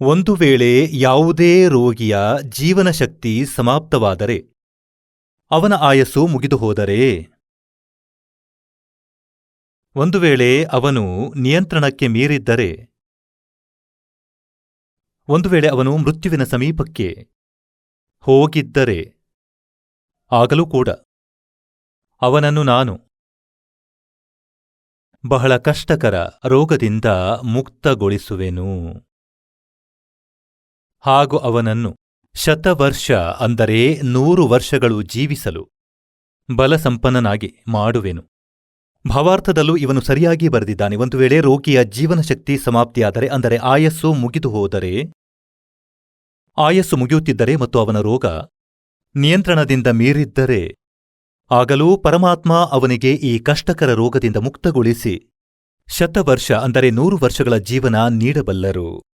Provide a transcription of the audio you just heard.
ಒಂದು ವೇಳೆ ಯಾವುದೇ ರೋಗಿಯ ಜೀವನಶಕ್ತಿ ಸಮಾಪ್ತವಾದರೆ ಅವನ ಆಯಸ್ಸು ಮುಗಿದು ಹೋದರೆ. ಒಂದು ವೇಳೆ ಅವನು ನಿಯಂತ್ರಣಕ್ಕೆ ಮೀರಿದ್ದರೆ. ಒಂದು ವೇಳೆ ಅವನು ಮೃತ್ಯುವಿನ ಸಮೀಪಕ್ಕೆ ಹೋಗಿದ್ದರೆ. ಆಗಲೂ ಕೂಡ ಅವನನ್ನು ನಾನು ಬಹಳ ಕಷ್ಟಕರ ರೋಗದಿಂದ ಮುಕ್ತಗೊಳಿಸುವೆನು. ಹಾಗೂ ಅವನನ್ನು ಶತವರ್ಷ ಅಂದರೆ ನೂರು ವರ್ಷಗಳು ಜೀವಿಸಲು ಬಲಸಂಪನ್ನನಾಗಿ ಮಾಡುವೆನು. ಭಾವಾರ್ಥದಲ್ಲೂ ಇವನು ಸರಿಯಾಗಿ ಬರೆದಿದ್ದಾನೆ. ಒಂದು ವೇಳೆ ರೋಗಿಯ ಜೀವನಶಕ್ತಿ ಸಮಾಪ್ತಿಯಾದರೆ, ಅಂದರೆ ಆಯಸ್ಸು ಮುಗಿದು ಹೋದರೆ, ಆಯಸ್ಸು ಮುಗಿಯುತ್ತಿದ್ದರೆ ಮತ್ತು ಅವನ ರೋಗ ನಿಯಂತ್ರಣದಿಂದ ಮೀರಿದ್ದರೆ, ಆಗಲೂ ಪರಮಾತ್ಮ ಅವನಿಗೆ ಈ ಕಷ್ಟಕರ ರೋಗದಿಂದ ಮುಕ್ತಗೊಳಿಸಿ ಶತವರ್ಷ ಅಂದರೆ ನೂರು ವರ್ಷಗಳ ಜೀವನ ನೀಡಬಲ್ಲರು.